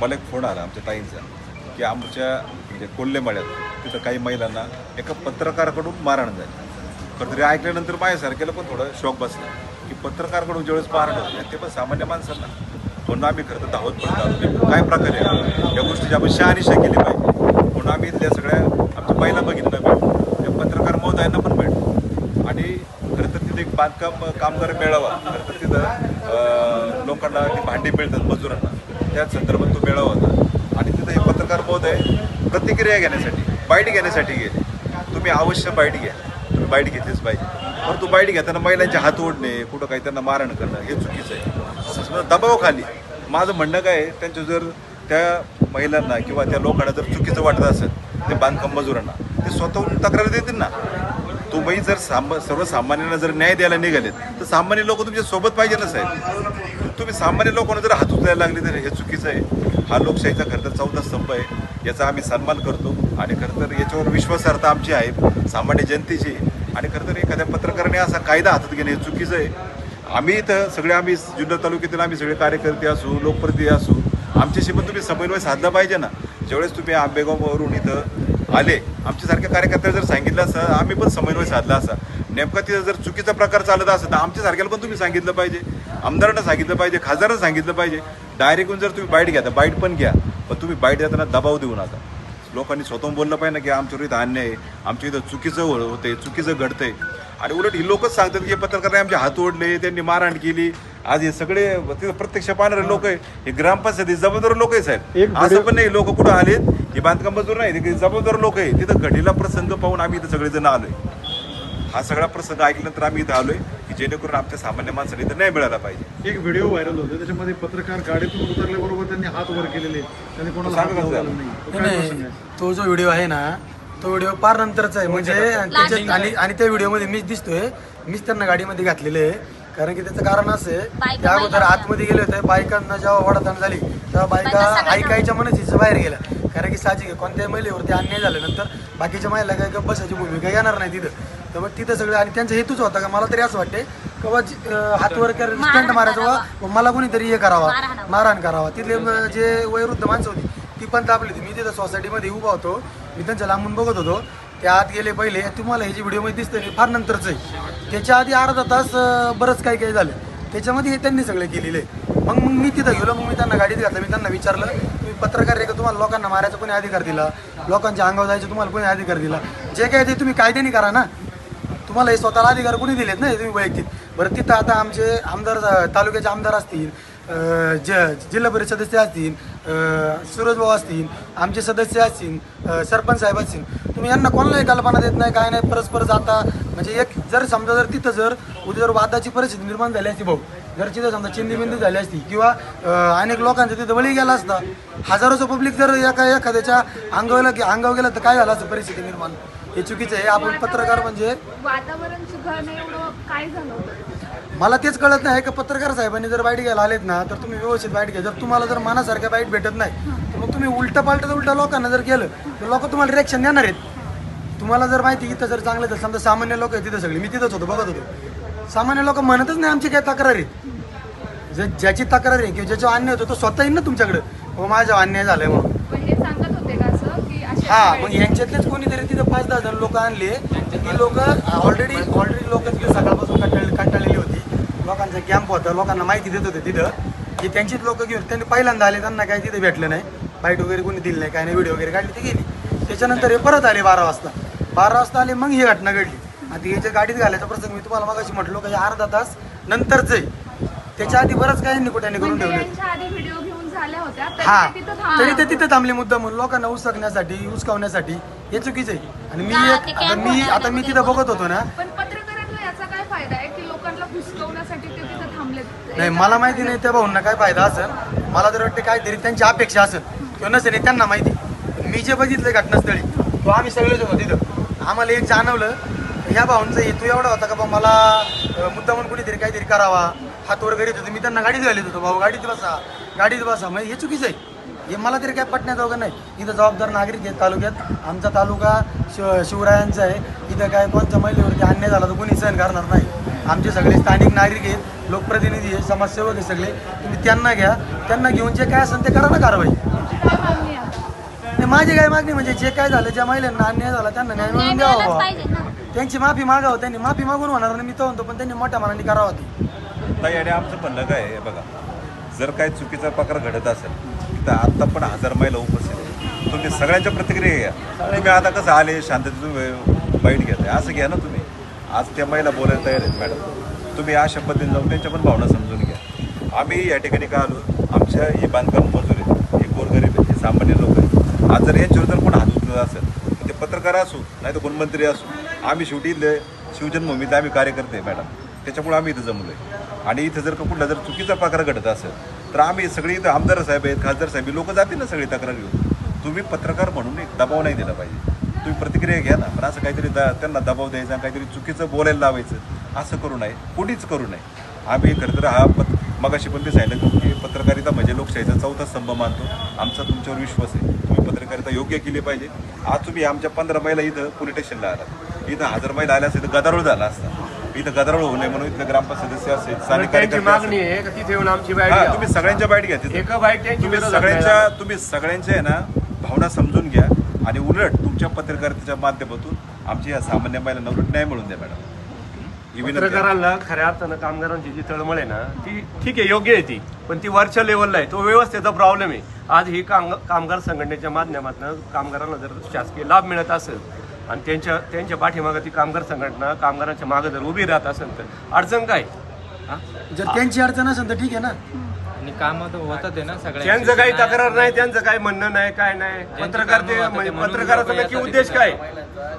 मला एक फोन आला आमच्या ताईंचा की आमच्या म्हणजे कोल्हेमाळ्यात तिथं काही महिलांना एका पत्रकाराकडून मारहाण झाली. खरं तरी ऐकल्यानंतर माझ्यासारख्याला पण थोडं शॉक बसला की पत्रकाराकडून ज्यावेळेस मारहाण होते ते पण सामान्य माणसांना. म्हणून आम्ही खरं तर धावत पडतो काय प्रकारे आहे? या गोष्टीची आपण शहानिशा केली पाहिजे. म्हणून आम्ही इथल्या सगळ्या आमच्या पहिला बघितलं भेटतो त्या पत्रकार महोदयांना पण भेटतो आणि खरं तर तिथे एक बांधकाम कामगार मेळावा. खरं तर तिथं लोकांना ती भांडी मिळतात मजुरांना. त्या संदर्भात तो मेळावा होता. आणि तिथं हे पत्रकार महोदय प्रतिक्रिया घेण्यासाठी बाईट घेण्यासाठी गेले. तुम्ही अवश्य बाईट घ्या. तुम्ही बाईट घेतलीच पाहिजे. परंतु बाईट घेताना महिलांचे हात ओढणे कुठं काही त्यांना मारण करणं हे चुकीचं आहे. समजा दबावाखाली माझं म्हणणं काय आहे त्यांचं जर त्या महिलांना किंवा त्या लोकांना जर चुकीचं वाटत असेल ते बांधकाम मजुरांना ते स्वतःहून तक्रार देतील ना? तुम्ही जर साम सर्वसामान्यांना जर न्याय द्यायला निघालेत तर सामान्य लोक तुमच्यासोबत पाहिजे ना साहेब? तुम्ही सामान्य लोकांना जर हात उचलायला लागले तर हे चुकीचं आहे. हा लोकशाहीचा खरं तर चौथा स्तंभ आहे. याचा आम्ही सन्मान करतो. आणि खरं तर याच्यावर विश्वासार्हता आमची आहे. सामान्य जनतेची. आणि खरं तर एखाद्या पत्रकाराने असा कायदा हातात घेणे हे चुकीचं आहे. आम्ही इथं सगळे आम्ही जुन्नर तालुक्यातील आम्ही सगळे कार्यकर्ते असू लोकप्रतिनिधी असू आमच्याशी पण तुम्ही समन्वय साधला पाहिजे ना. ज्यावेळेस तुम्ही आंबेगाववरून इथं आले. आमच्यासारख्या कार्यकर्त्याला जर सांगितलं असं आम्ही पण समन्वय साधला असा. नेमका तिथं जर चुकीचा प्रकार चालत असेल तर आमच्यासारख्याला पण तुम्ही सांगितलं पाहिजे. आमदारांना सांगितलं पाहिजे खासदारांना सांगितलं पाहिजे. डायरेक्ट जर तुम्ही बाईट घ्या तर बाईट पण घ्या. पण तुम्ही बाईट देताना दबाव देऊ नका. लोकांनी स्वतःहून बोललं पाहिजे ना की आमच्यावर इथं अन्याय आहे. आमच्या इथं चुकीचं हो- होतंय चुकीचं घडतंय. आणि उलट ही लोकच सांगतात की पत्रकारांनी आमचे हात ओढले त्यांनी मारहाण केली. आज हे सगळे तिथं प्रत्यक्ष पाहणारे लोक आहे. हे ग्रामपंचायती जबाबदार लोक आहे साहेब. असं पण नाही लोक कुठं आलेत? हे बांधकाम मजूर नाही जबाबदार लोक आहे तिथं घडीला प्रसंग पाहून आम्ही इथं सगळेजण आलोय. हा सगळा प्रसंग ऐकल्यानंतर आम्ही इथं आलोय. जेणेकरून आमच्या सामान्य माणसाला इथं नाही मिळाला पाहिजे. एक व्हिडिओ व्हायरल होतो त्याच्यामध्ये पत्रकार गाडीतून उतरल्याबरोबर त्यांनी हात वर केलेले त्यांनी कोणाला हात सांगा कसं लावलेला झालं? नाही. तो नाही काय नाही. प्रसंग आहे? तो जो व्हिडिओ आहे ना तो व्हिडिओ पार नंतरचा आहे. म्हणजे त्याच्यात आणि आणि त्या व्हिडिओमध्ये मीच दिसतोय. मीच त्यांना गाडीमध्ये घातलेले आहे. कारण की त्याचं कारण असं आहे त्या अगोदर आतमध्ये गेले होते. बायकांना जेव्हा वडाताण झाली तेव्हा बायका ऐकायच्या मनस्थितीचं बाहेर गेल्या कारण की साहजिक आहे कोणत्याही महिलेवरती अन्याय झाल्यानंतर बाकीच्या महिला काय गप्प बसायची भूमिका येणार नाही तिथं. तर मग तिथं सगळं आणि त्यांचा हेतूच होता का? मला तरी असं वाटते का बा जी- अं, हात वर कर स्टंट मारायचं वा मला कोणीतरी हे करावा. मारहाण करावा. तिथले म- जे वयोवृद्ध माणसं होती ती पण तापली होती. मी तिथं सोसायटीमध्ये उभा होतो. मी त्यांच्या लांबून बघत होतो. ते आत गेले पहिले. तुम्हाला हे जे व्हिडिओमध्ये दिसतं फार नंतरचं आहे. त्याच्या आधी अर्धा तास बरंच काही काही झालं. त्याच्यामध्ये हे त्यांनी सगळे केलेले. मग मग मी तिथं गेलो. मग मी त्यांना गाडीत घातलं. मी त्यांना विचारलं तुम्ही पत्रकार आहे का? तुम्हाला लोकांना मारायचा कोणी अधिकार दिला? लोकांच्या अंगावर जायचं तुम्हाला कोणी अधिकार दिला? जे काय ते तुम्ही कायद्याने करा ना. तुम्हाला हे स्वतःला अधिकार कोणी दिलेत ना तुम्ही वैयक्तिक? बरं तिथं आता आमचे आमदार तालुक्याचे आमदार असतील ज जिल्हा परिषद सदस्य असतील सूरजभाऊ सूरज भाऊ असतील आमचे सदस्य असतील सरपंच साहेब असतील तुम्ही यांना कोणालाही कल्पना देत नाही काय नाही परस्पर जाता. म्हणजे एक जर समजा जर तिथं जर उद्या जर वादाची परिस्थिती निर्माण झाली असती भाऊ जर तिथं समजा चिंदीबिंदी झाली असती किंवा अं, अनेक लोकांचा तिथं बळी गेला असता हजारोचं पब्लिक जर एका एखाद्याच्या अंगावला अंगावर गेलं तर काय झालं असतं परिस्थिती निर्माण? हे चुकीचं आहे. आपण पत्रकार म्हणजे वातावरण सुधारणे एवढं काय झालं होतं? मला तेच कळत नाही का पत्रकार साहेबांनी जर बाईट घ्यायला आलेत ना तर तुम्ही व्यवस्थित बाईट घ्या. जर तुम्हाला जर मनासारख्या बाईट भेटत नाही तर मग तुम्ही उलटं पालटं उलटा लोकांना जर केलं तर लोक तुम्हाला रिॲक्शन देणार आहेत. तुम्हाला जर माहिती इथं जर चांगलं तर समजा सामान्य लोक आहेत तिथं सगळे. मी तिथंच होतो बघत होतो. सामान्य लोक म्हणतच नाही आमची काय तक्रार. आहेत जे ज्याची तक्रार आहे किंवा ज्याच्यावर अन्याय होतो तो स्वतः येईल ना तुमच्याकडे. हो माझ्या अन्याय झालाय म्हणून. हे हा मग यांच्यातलेच कोणीतरी तिथं पाच दहा जण लोक आणले ती लोक ऑलरेडी ऑलरेडी लोक तिथे सकाळपासून कंटाळली कंटाळलेली होती. लोकांचा कॅम्प होता लोकांना माहिती देत होते तिथं. की त्यांचीच लोक घेऊन त्यांनी पहिल्यांदा आले त्यांना काही तिथे भेटलं नाही. बाईट वगैरे कोणी दिली नाही काय नाही व्हिडिओ वगैरे काढली ती गेली. त्याच्यानंतर हे परत आले बारा वाजता. बारा वाजता आले मग ही घटना घडली. आता याच्या गाडीत घालायचा प्रसंग मी तुम्हाला मगाशी म्हटलो का हे अर्धा तास नंतरच आहे त्याच्या आधी बरंच काही कुठ्याने करून म्हणजे ठेवले. यांच्या आधी व्हिडिओ घेऊन झाल्या होत्या तरी हा. ते तिथं तरी. ते तिथं थांबले मुद्दा म्हणून लोकांना उसकण्यासाठी उचकावण्यासाठी हे चुकीचं आहे. आणि मी हा, एक आता camp मी होता, आता मी तिथं बघत होतो ना. पण पत्रकारांना याचा काय फायदा आहे की लोकांना घुसकवण्यासाठी ते तिथं थांबलेत? नाही मला माहिती नाही त्या भाऊंना काय फायदा असेल. मला तर वाटतं काहीतरी त्यांची अपेक्षा असेल. किंवा नसेल हे त्यांना माहिती. मी जे बघितलं घटनास्थळी तो आम्ही सगळेच होतो तिथं. आम्हाला एक जाणवलं ह्या भाऊंचा हेतू एवढा होता का बा मला मुद्दा म्हणून कुणीतरी काहीतरी करावा. हात गरीब होतो मी त्यांना गाडीत घालत होतो. भाऊ गाडीत बसा गाडीत बसा. म्हणजे हे चुकीचं आहे. हे मला तरी काय पटण्याचं नाही. इथं जबाबदार नागरिक आहेत तालुक्यात. आमचा तालुका शिव शिवरायांचा आहे. इथं काय कोणत्या महिलेवरती अन्याय झाला तर कोणी सहन करणार नाही. आमचे सगळे स्थानिक नागरिक आहेत लोकप्रतिनिधी आहेत समाजसेवक आहेत सगळे. तुम्ही त्यांना घ्या. त्यांना घेऊन जे काय असेल ते करा ना कारवाई तुमची काय मागणी आहे आणि माझी काय मागणी म्हणजे जे काय झालं ज्या महिलांना अन्याय झाला त्यांना न्याय मिळवून द्यावा. बुवा. त्यांची माफी मागावं त्यांनी माफी मागून होणार नाही मी तो म्हणतो पण त्यांनी मोठ्या मनाने करावं ते नाही आणि आमचं म्हणणं काय आहे बघा. जर काही चुकीचा प्रकार घडत असेल तर आता पण हजार महिला उपस्थित आहे तुम्ही सगळ्यांच्या प्रतिक्रिया घ्या. तुम्ही आता कसं आले शांततेतून बाईट घेताय असं घ्या ना तुम्ही. आज त्या महिला बोलायला तयार आहेत मॅडम. तुम्ही अशा पद्धतीने जाऊन त्यांच्या पण भावना समजून घ्या. आम्ही या ठिकाणी का आलो? आमच्या हे बांधकाम मजूर आहेत. हे गोरगरीब आहेत. हे सामान्य लोक आज जर यांच्यावर जर कोण हात उचलत असेल ते पत्रकार असू नाही तर कोण मंत्री असू आम्ही शेवटी इथले शिवजन्मभूमीत आम्ही कार्यकर्ते मॅडम. त्याच्यामुळे आम्ही इथं जमलो आहे आणि इथं जर का कुठला जर चुकीचा प्रकार घडत असेल तर आम्ही सगळी इथं आमदार साहेब आहेत खासदार साहेब लोक जातील ना सगळी तक्रार घेऊन. तुम्ही पत्रकार म्हणून एक दबाव नाही दिला पाहिजे. तुम्ही प्रतिक्रिया घ्या ना. पण असं काहीतरी दा त्यांना दबाव द्यायचा काहीतरी चुकीचं बोलायला लावायचं असं करू नये. कोणीच करू नये. आम्ही खरं तर हा पत्र पत मगाशी पण ते सांगितलं की पत्रकारिता म्हणजे लोकशाहीचा चौथा स्तंभ मानतो. आमचा तुमच्यावर विश्वास आहे. तुम्ही पत्रकारिता योग्य केली पाहिजे. आज तुम्ही आमच्या पंधरा महिला इथं पोलीस स्टेशनला आलात. इथं हजार महिला आल्या असतील तर गदारोळ झाला असता. इथं गदारोळ होऊ नये म्हणून इथलं ग्रामपंचायत सदस्य असेल स्थानिक त्यांची कार्यकर्ते मागणी असेल. आहे का तिथे येऊन आमची बाईट हा, घ्या. तुम्ही सगळ्यांच्या बाईट घ्या तिथं. एका बाईट त्यांची तुम्ही विरोधात सगळ्यांच्या तुम्ही सगळ्यांच्या आहे ना भावना समजून घ्या. आणि उलट तुमच्या पत्रकारितेच्या माध्यमातून आमची या सामान्य महिलांना उलट न्याय मिळून द्या मॅडम. ही विनंती आहे. पत्रकारांना खऱ्या अर्थानं कामगारांची जी तळमळ आहे ना ती ठीक आहे योग्य आहे ती. पण ती वरच्या लेवलला आहे. तो व्यवस्थेचा प्रॉब्लेम आहे. आज ही काम कामगार संघटनेच्या माध्यमातून कामगारांना जर शासकीय लाभ मिळत असेल आणि त्यांच्या त्यांच्या पाठीमागं ती कामगार संघटना कामगारांच्या मागे जर उभी राहत असेल तर अडचण काय? हा? जर त्यांची अडचण असेल तर ठीक आहे ना. आणि काम तर होतात आहे ना सगळ्या त्यांचं काही तक्रार नाही त्यांचं काही म्हणणं नाही काय नाही. पत्रकार ते म्हणजे पत्रकाराचा नक्की उद्देश काय?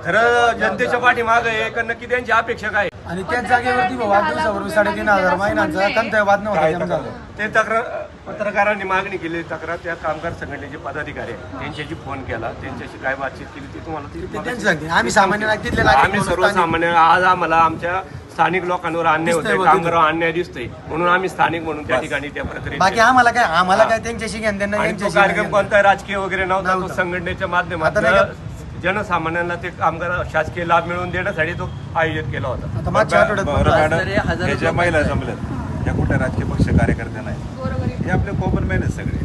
खरं जनतेच्या पाठीमागं आहे का नक्की त्यांची अपेक्षा काय? आणि त्याच जागेवरती भाऊ दिवसापूर्वी साडेतीन हजार महिलांचा कंटाळ वाद नव्हता जमा? झाला. ते तक्रार पत्रकारांनी मागणी केली तक्रार त्या कामगार संघटनेचे पदाधिकारी आहेत. त्यांच्याशी फोन केला त्यांच्याशी काय बातचीत केली ती तुम्हाला ती ते त्यांची सांगते. आम्ही सामान्य नागरिक तिथले नागरिक आम्ही म्हणून सर्वसामान्य आज आम्हाला आमच्या स्थानिक लोकांवर अन्याय दिसतंय होतोय बघ. कामगारावर अन्याय दिसतोय. म्हणून आम्ही स्थानिक म्हणून त्या ठिकाणी त्या बाकी प्रक्रियेत आम्हाला काय आम्हाला काय त्यांच्याशी घेणं देणं आणि तो यांच्याशी कार्यक्रम घेणं कोणता राजकीय वगैरे नव्हता तो नव्हता. संघटनेच्या आता नाही माध्यमातून जनसामान्यांना ते कामगार शासकीय लाभ मिळवून देण्यासाठी तो आयोजित केला होता. आता मागच्या आठवड्यात बरं पण मॅडम हे ज्या महिला जमल्यात या कुठल्या राजकीय पक्ष कार्यकर्त्या नाही हे आपले कॉमन मॅन आहेत सगळे.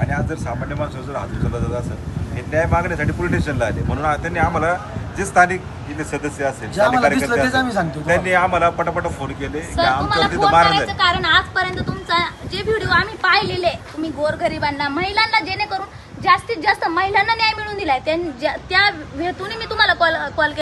आणि आज जर सामान्य माणसं जर हात उचलला जात असेल हे न्याय मागण्यासाठी पोलीस स्टेशनला आले. म्हणून आ- त्यांनी आम्हाला जे स्थानिक इथे सदस्य असेल जे स्थानिक आम्हाला दिसलं कार्यकर्ते तेच आम्ही असेल, सांगतो त्यांनी आम्हाला पटापट फोन केले. की सर आमच्यावर तुम्हाला तिथं फोन मारण करायचं झालं कारण आजपर्यंत तुमचा जे व्हिडिओ आम्ही पाहिलेले तुम्ही गोरगरिबांना महिलांना जेणेकरून जास्तीत जास्त महिलांना न्याय मिळवून दिलाय. त्यां- ज्या- त्या हेतूने मी तुम्हाला कॉल कॉल.